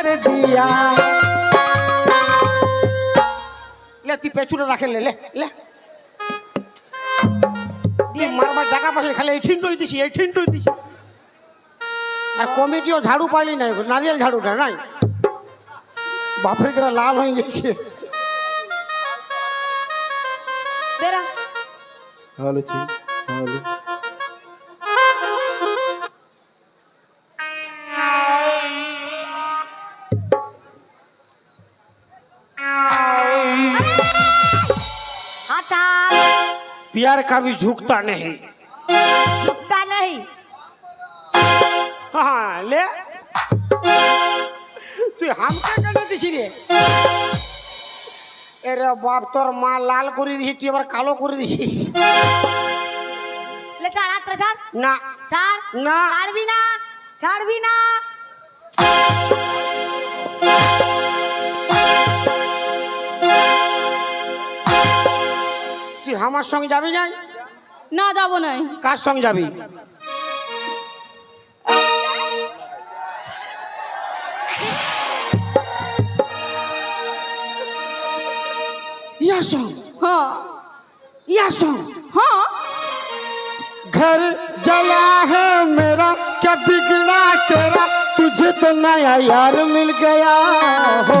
আমার দিয়া। লে তুই পেছুটা রাখে লে লে মারবার জায়গা পাশে খালি এই ঠিনটই দিছি এই ঠিনটই দিছি। আর কমিটিও ঝাড়ু পাইলি নাই নারিয়েল ঝাড়ুটা নাই। বাপের গেরা লাল হয়ে গেছে। বেরা ভালো ছিল ভালো। प्यार का भी झुकता नहीं झुकता नहीं हाँ ले তুই হামকা কেন দিছি রে এরে বাপ তোর মা লাল করে দিছি তুই আবার কালো করে দিছিস ले चार हाथ चार না चार না। ছাড়বি না ছাড়বি না আমার সঙ্গে যাবি নাই? না যাব নাই। কার সঙ্গে যাবি? হ্যাঁ। হ্যাঁ। ঘর জলা হেরা কে घर जला তুঝে তো क्या बिगड़ा तेरा तुझे तो नया यार मिल गया हो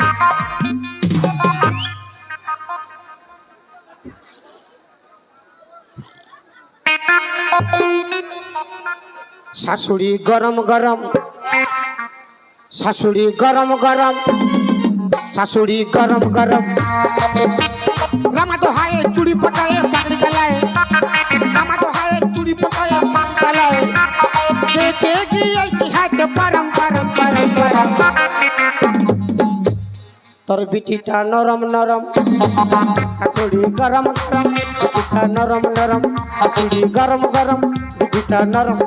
শাশুড়ি গরম গরম। শাশুড়ি গরম গরম। শাশুড়ি গরম গরম। রামা তো হায় চুড়ি পটায় পাগড়ি গলায়। রামা তো হায় চুড়ি পটায় পাগড়ি গলায়। দেখে কি ऐसी হাত পরম পরম পরম পরম। তোর বিটিটা নরম নরম। শাশুড়ি গরম গরম। বিটিটা নরম নরম। শাশুড়ি গরম গরম। বিটিটা নরম।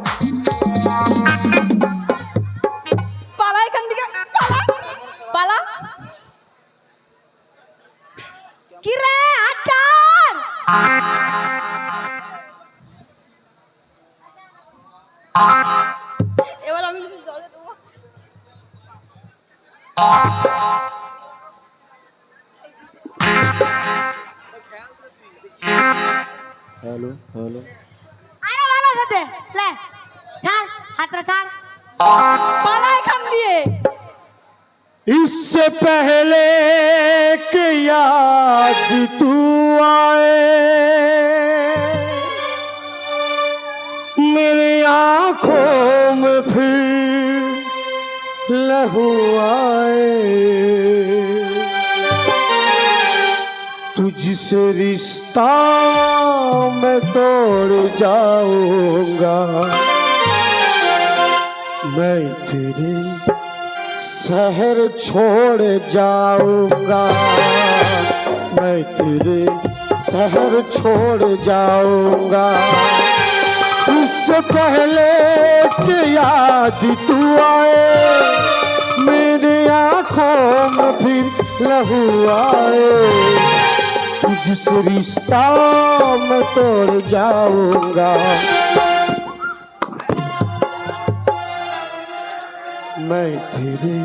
हेलो हेलो अरे वाला सते ले चार हाथ छाड़। पाला खम दिए। इससे पहले के याद तू आए। मेरी आँखों में फिर लहू आए। तुझसे रिश्ता मैं तोड़ जाऊँगा, मैं तेरे शहर छोड़ जाऊँगा, मैं तेरे शहर छोड़ जाऊँगा। उससे पहले कि याद तू आए, मेरी आँखों में फिर लहू आए। तुझसे रिश्ता मैं तोड़ जाऊँगा। मैं तेरे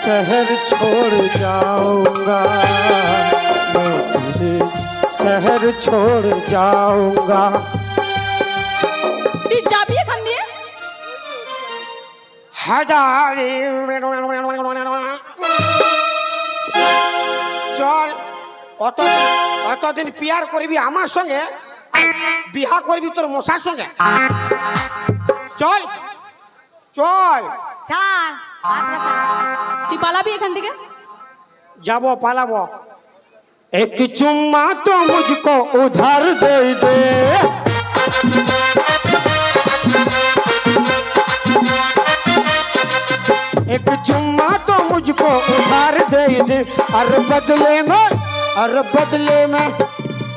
शहर छोड़ जाऊँगा। मैं तेरे शहर छोड़ जाऊँगा। हज़ार। चल। অত অতদিন পিয়ার করবি আমার সঙ্গে বিহা করবি তোর মশার সঙ্গে। চল চল। তুই পালাবি এখান থেকে? যাব পালাবো। এক চুম্মা তো মুজকো উধার দে দে। এক চুম্মা তো মুজকো উধার দে দে। আর বদলে না और बदले में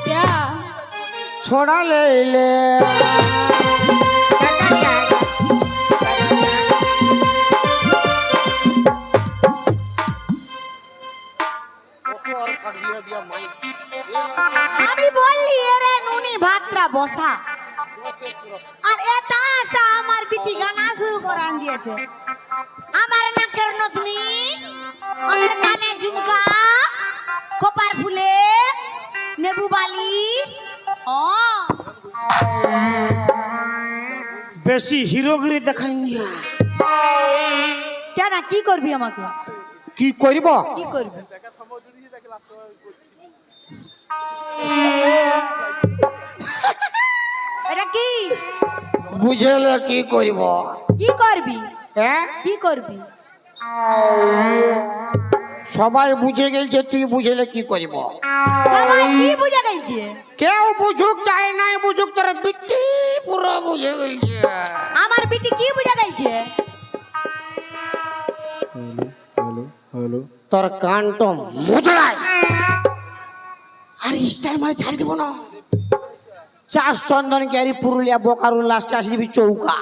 क्या छोड़ा ले ले আমি বললি এরে নুনি ভাতরা বসা আর এটা আসা আমার বিটি গানা শুরু করান দিয়েছে আমার নাকের নতনি আমার কানে ঝুমকা বেশি হিরোগিরি দেখাই কেন কি করবি আমাকে? কি করব? কি করবি? এটা কি? বুঝলে কি করব? কি করবি? হ্যাঁ কি করবি? সবাই বুঝে গেছে তুই বুঝলে কি করব। সবাই কি বুঝে গেছে? কেউ বুঝুক চাই নাই বুঝুক তোর বিটি পুরো বুঝে গেছে। তোর কান্ট মুজড়ায় আর স্টার মারে ছাড়ি দেবো না। চার চন্দন ক্যারি পুরুলিয়া বোকারু লাস্টে আসি দিবি চৌকা।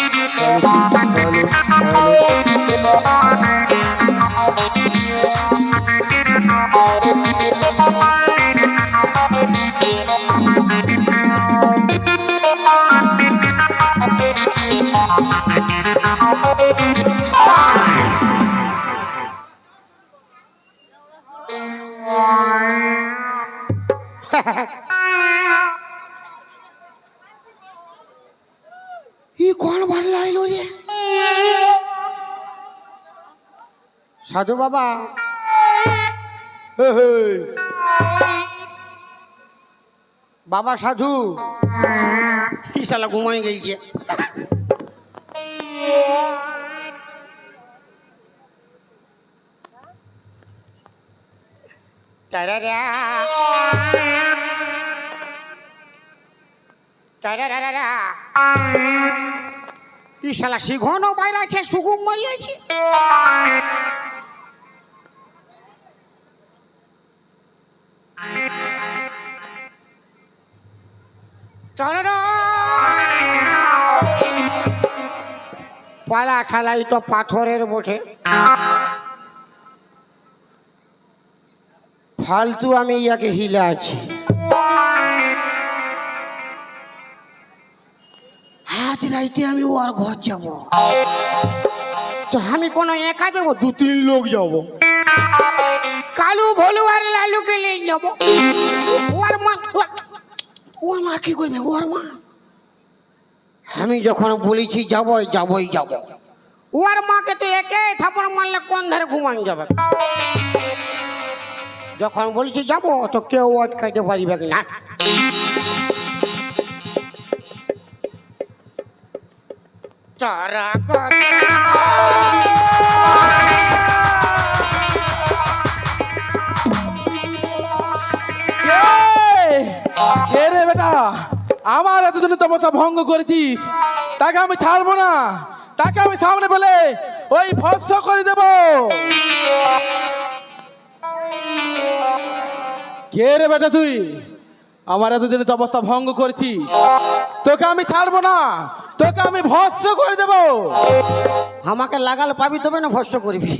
ই সাধু বাবা হে হে। বাবা সাধু কি শালা ঘুমাই গেছে। টারারারা। ই শালা বাইরে আছে সুগুম মারিয়েছে পালা শালাই তো পাথরের বটে। ফালতু আমি ইয়াকে হিলে আছি। আজ রাইতে আমি ওর ঘর যাব। তো আমি কোনো একা যাব? দু তিন লোক যাব। কালু, ভলু আর লালুকে নিয়ে যাব। ওর মা ওর- ওর মা কি করবে? ওর মা? আমি যখন বলেছি যাবই যাবই যাব ওর মাকে তো একে থাপড় মারলে কোন ধারে ঘুমান যাবে? যখন বলেছি যাব তো কেউ আটকাইতে পারিবে না? তারা বেটা? আমার এতদিন তপস্যা ভঙ্গ করেছিস। তাকে আমি ছাড়বো না। তাকে আমি সামনে পেলে ওই ভস্য করে দেব। কে রে বেটা তুই? আমার এতদিন তপস্যা ভঙ্গ করেছিস। তোকে আমি ছাড়বো না। তোকে আমি ভস্য করে দেব। আমাকে লাগাল পাবি তবে না ভস্ত করবি।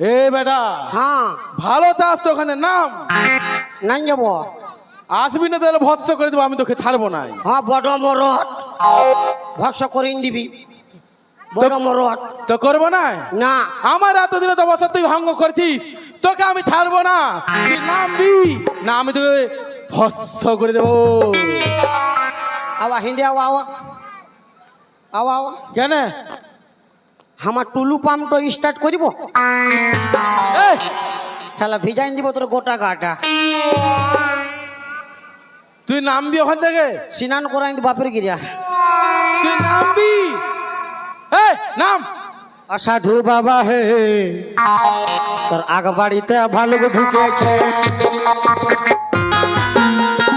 এ বেটা হ্যাঁ। ভালো চাস তো ওখানে নাম। নাই যাব। আসবি না তাহলে ভস্য করে দেবো আমি তোকে ছাড়বো না। হ্যাঁ বড় মরদ। ভস্ত করে দিবি। বড় মরদ। তো করব না? না। আমার এতদিনে তো অবস্থা তুই ভঙ্গ করেছিস তোকে আমি ছাড়বো না। তুই নামবি না আমি তোকে ভস্য করে দেবো। আওয়া হিন্দি আওয়া আওয়া। আওয়া আওয়া। কেন? আমার টুলু পাম্পটা স্টার্ট করিব? শালা ভিজাইন দিব তোর গোটা গাটা। তুই নামবি ওখান থেকে? স্নান করাই বাপের গিরিয়া। তুই নামবি? এই, নাম। অসাধু বাবা হে তোর আগ বাড়িতে ভালুক ঢুকেছে।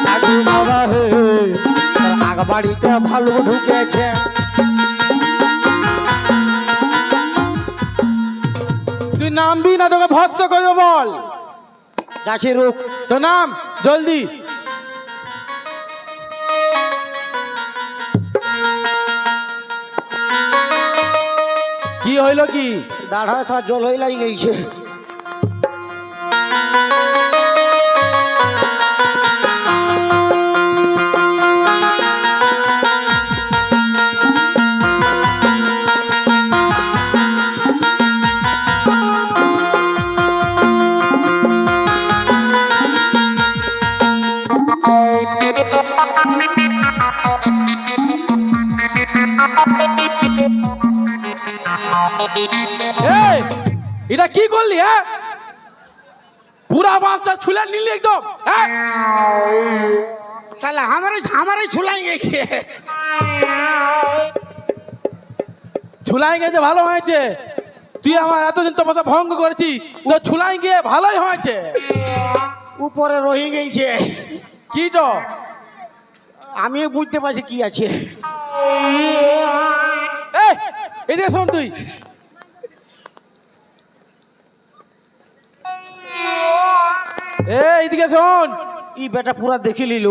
সাধু বাবা হে তোর আগ বাড়িতে ভালুক ঢুকেছে। তুই নামবি না তোকে ভৎস করব বল। যাচ্ছি রুক। তো নাম জলদি। কি হইল কি? দাঁড়া সার জল হয়ে লাগি গেছে কি করলি হ্যাঁ? পুরা মাছটা ছুলে নিলি একদম হ্যাঁ? শালা আমারে আমারে ছুলাই গেছে। ছুলাই গেছে ভালো হয়েছে। তুই আমার এতদিন তপস্যা ভঙ্গ করেছিস তো ছুলাই গিয়ে ভালোই হয়েছে। উপরে রয়ে গেছে। কি তো? আমিও বুঝতে পারছি কি আছে। এই এদিকে শোন তুই। এই এদিকে শোন। ই বেটা পুরা দেখে লিল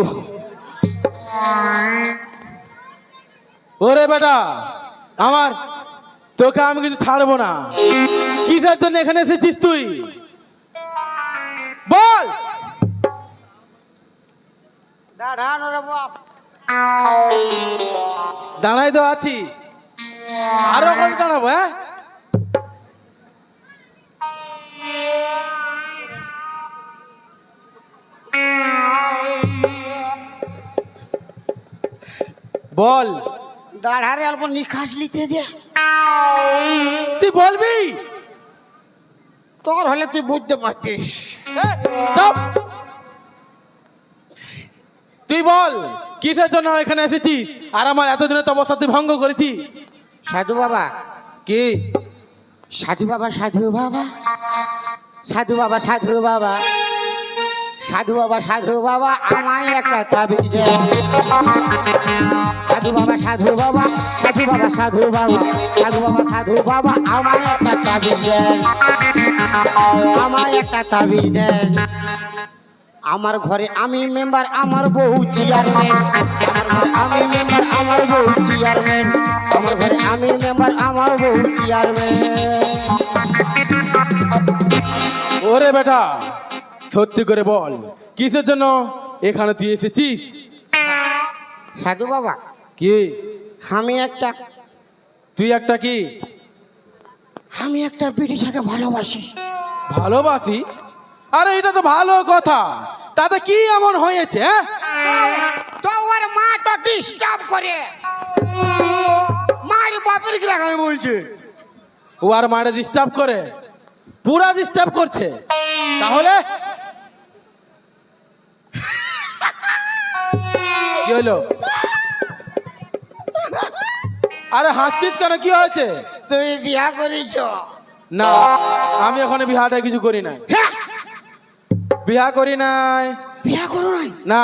ওরে বেটা আমার তোকে আমি কিন্তু ছাড়বো না। কিসের জন্য এখানে এসেছিস তুই? বল। দাঁড়াই তো আছি। আরও কত দাঁড়াবো হ্যাঁ? বল। দাঁড়ারে অল্প নিখাস লিতে দে। তুই বলবি? তোর হলে তুই বুঝতে পারতিস। তুই বল কিসের জন্য এখানে এসেছিস? আর আমার এতদিনের তপস্যা তুই ভঙ্গ করেছিস? সাধু বাবা। কি? সাধু বাবা সাধু বাবা। সাধু বাবা সাধু বাবা। সাধু বাবা সাধু বাবা আমায় একটা তাবিজ দে। সাধু বাবা সাধু বাবা সাধু বাবা সাধু বাবা সাধু বাবা সাধু বাবা আমায় একটা তাবিজ দেন আমায় একটা তাবিজ দেন আমার ঘরে আমি মেম্বার আমার বউ চেয়ারম্যান আমি মেম্বার আমার বউ চেয়ারম্যান আমার ঘরে আমি মেম্বার আমার বউ চেয়ারম্যান ওরে বেটা সত্যি করে বল কিসের জন্য এখানে তুই এসেছিস? সাধু বাবা কি? আমি একটা তুই একটা কি? আমি একটা বিটিশাকে ভালোবাসি। ভালোবাসি? আরে এটা তো ভালো কথা। তাতে কি এমন হয়েছে হ্যাঁ? তো ওর মা তো ডিস্টার্ব করে। মার বাপের কি লাগাবে বলছে? ও আর মারে ডিস্টার্ব করে? পুরা ডিস্টার্ব করছে। তাহলে? কি হলো? আরে হাসছিস কেন? কি হয়েছে? তুমি বিয়া করেছ। না আমি ওখানে বিহাটা কিছু করি নাই। বিয়া করি নাই। বিয়া করো নাই? না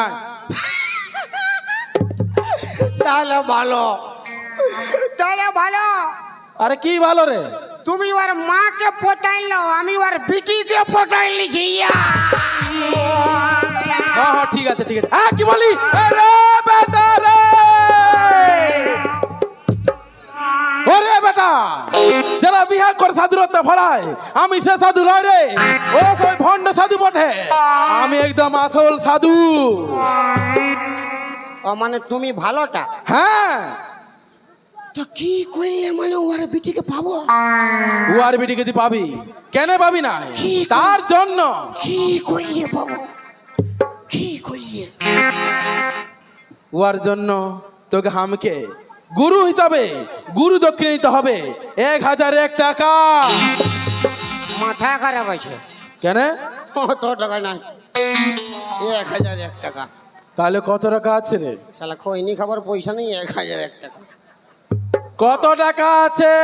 তাহলে ভালো। তাহলে ভালো। আরে কি ভালো রে? তুমি ওর মাকে পটাইলো আমি ওর বিটিকে পটাই ইয়া। হ্যাঁ হ্যাঁ ঠিক আছে ঠিক আছে। হ্যাঁ কি বলি আরে বেটা রে! ওরে বেটা যারা বিহার করে সাধুরত্ব ফলায় আমি সে সাধু নয় রে ওরা সবাই ভণ্ড সাধু বটে। আমি একদম আসল সাধু। ও মানে তুমি ভালোটা? হ্যাঁ। তো কি করলে মানে ওর বিটিকে পাবো? উয়ার বিটিকে তুই পাবি। কেন পাবি না? কি? তার জন্য। কি কইয়ে পাবো? কি কইয়ে উয়ার জন্য তোকে হামকে গুরু হিসাবে গুরু দক্ষিণে দিতে হবে। এক হাজার এক টাকা। মাথা খারাপ আছে। কেন? অত টাকা নাই। এক হাজার এক টাকা। তাহলে কত টাকা আছে রে? শালা খৈনি খাবার পয়সা নেই এক হাজার এক টাকা। কত টাকা আছে?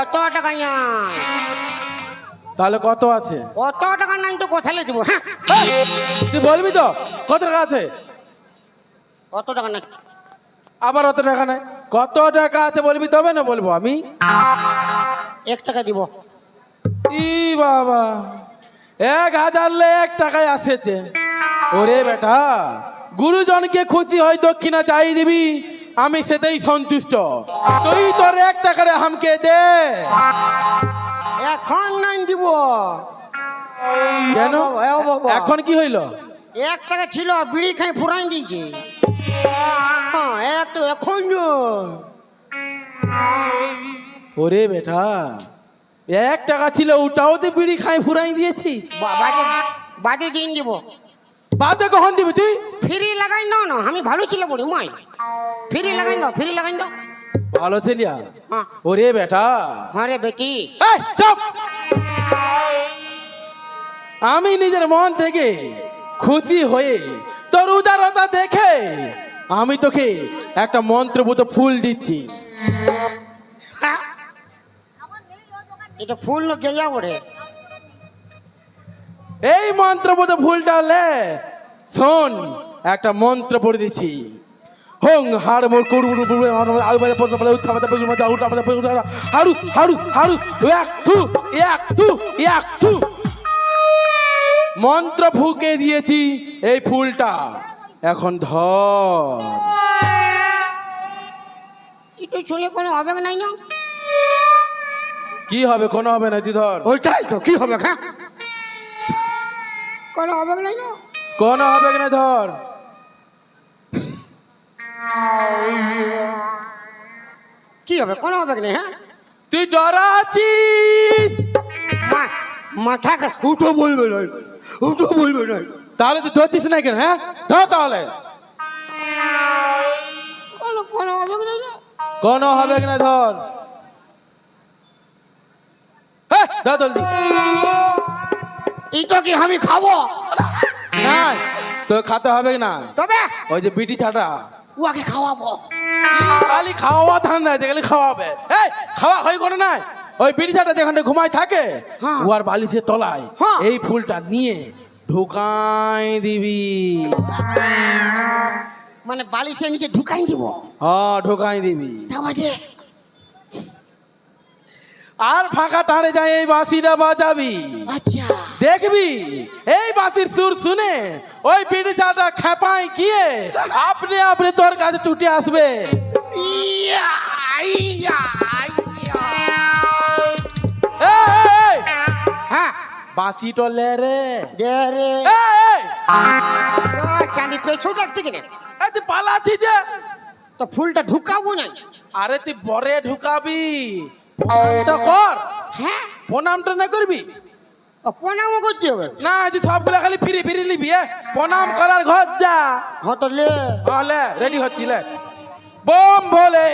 অত টাকা নাই। তাহলে কত আছে? অত টাকা নাই তো কোথায় দিব? হ্যাঁ তুই বলবি তো? কত টাকা আছে? অত টাকা নাই। আবার অত টাকা নাই? কত টাকা আছে বলবি তবে না বলব আমি? এক টাকা দিব। ই বাবা এক হাজার লে এক টাকায় আসেছে। ওরে বেটা গুরুজনকে খুশি হয় দক্ষিণা চাই দিবি আমি সেটাই সন্তুষ্ট। তুই তোর এক টাকারে হামকে দে। এখন নাই দিব। কেন। এখন কি হইল? এক টাকা ছিল বিড়ি খাই ফুরাই দিয়েছে। এখন ওরে বেটা এক টাকা ছিল ওটাও তো বিড়ি খাই ফুরাই দিয়েছি। বা- বাজে বাজে দিন দিব। বাদে কখন দিবি তুই? ফ্রি লাগাই দাও না আমি ভালো ছিল বলি মাই। ফ্রি লাগাই দাও ফ্রি লাগাই দাও ভালো ছেলিয়া হ্যাঁ। ওরে বেটা। হ্যাঁ রে বেটি। এই, চুপ! আমি নিজের মন থেকে খুশি হয়ে তোর উদারতা দেখে আমি তোকে একটা মন্ত্রভূত ফুল দিচ্ছি? এটা ফুল গেয়া ওরে? এই মন্ত্রভূত ফুলটা লে শোন একটা মন্ত্র পড়ে দিচ্ছি। হং হার মোর কুড়ু কুড়ু কুড়ু আলু বাজা পড়তে পারে উঠা পড়তে হারু হারু হারু এক টু এক টু এক টু মন্ত্র ফুকে দিয়েছি এই ফুলটা। এখন ধর। এটা চলে কোনো হবে নাই না কি হবে কোনো হবে না তুই ধর ওইটাই তো কি হবে হ্যাঁ? কোনো হবে নাই না কোনো হবে না ধর। কি হবে কোনো হবে না হ্যাঁ? তুই ডরা আছিস। মা- মাথা উঠো বলবে না উঠো বলবে না তাহলে তুই ধরছিস না কেন হ্যাঁ? ধর তাহলে। কোনো কোনো হবে না কোনো না ধর। হ্যাঁ, ধর জলদি। এটা কি আমি খাব? না তোর খাতে হবে না? তবে? ওই যে বিটি ছাটা খাওয়াবো। খালি খাওয়া ধান দেয় খালি খাওয়াবে। এই খাওয়া হয় কোনো নাই ওই বিড়ি ছাটা যেখানে ঘুমায় থাকে হ্যাঁ। উয়ার বালিশের তলায় হ্যাঁ। এই ফুলটা নিয়ে ঢুকাই দিবি। মানে বালিশের নিচে ঢুকাই দিব? হ্যাঁ ঢুকাই দিবি। আর ফাঁকা টানে যায় এই বাঁশিটা বাজাবি। আচ্ছা। দেখবি এই বাঁশির সুর শুনে ওই বিড়ি চাটা খেপায় গিয়ে আপনি আপনি তোর কাছে ছুটে আসবে। ইয়া। হ্যাঁ। বাঁশি টলে রে। দে রে। চাঁদি পেছু ডাকছে কিনা? এই, তুই পালাচ্ছি যে। তো ফুলটা ঢুকাবো না? আরে তুই বরে ঢুকাবি। প্রণামটা কর। হ্যাঁ। প্রণামটা না করবি? ও, প্রণামও করতে হবে? না তুই সবগুলা খালি ফিরি ফিরি নিবি এ? প্রণাম করার ঘর যা। হ্যাঁ তো লে। রেডি হচ্ছি লে। বোম ভোলে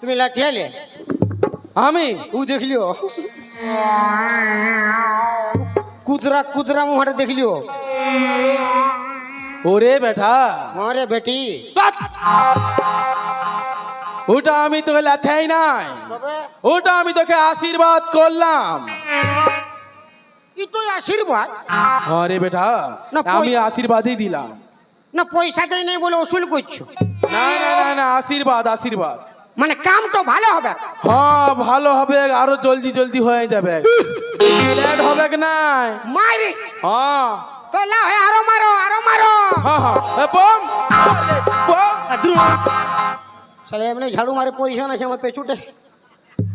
তুমি লাঠিয়ালে আমি? ও? দেখলিও কুদরা কুদরা মুহারে দেখলিও ওরে বেটা। হ্যাঁ রে বেটি ওটা আমি তোকে লাথাই নাই। ওটা আমি তোকে আশীর্বাদ করলাম। আশীর্বাদ? আরে বেটা না, আমি আশীর্বাদই দিলাম। না পয়সা দেয় নাই বলে ওসুল করছ? না না না না আশীর্বাদ আশীর্বাদ। মানে কাম তো ভালো হবে? হ্যাঁ ভালো হবে আরও জলদি জলদি হয়ে যাবে। লেট হবে কি নাই? মারি হ্যাঁ। তো লাও হে আরও মারো আরও মারো! হ্যাঁ হ্যাঁ। বম! বম! সালে এমনি ঝাড়ু মারে পজিশন আছে আমার পেছুটে।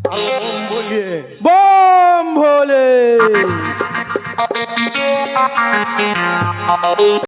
বম বলিয়ে বম ভোলে।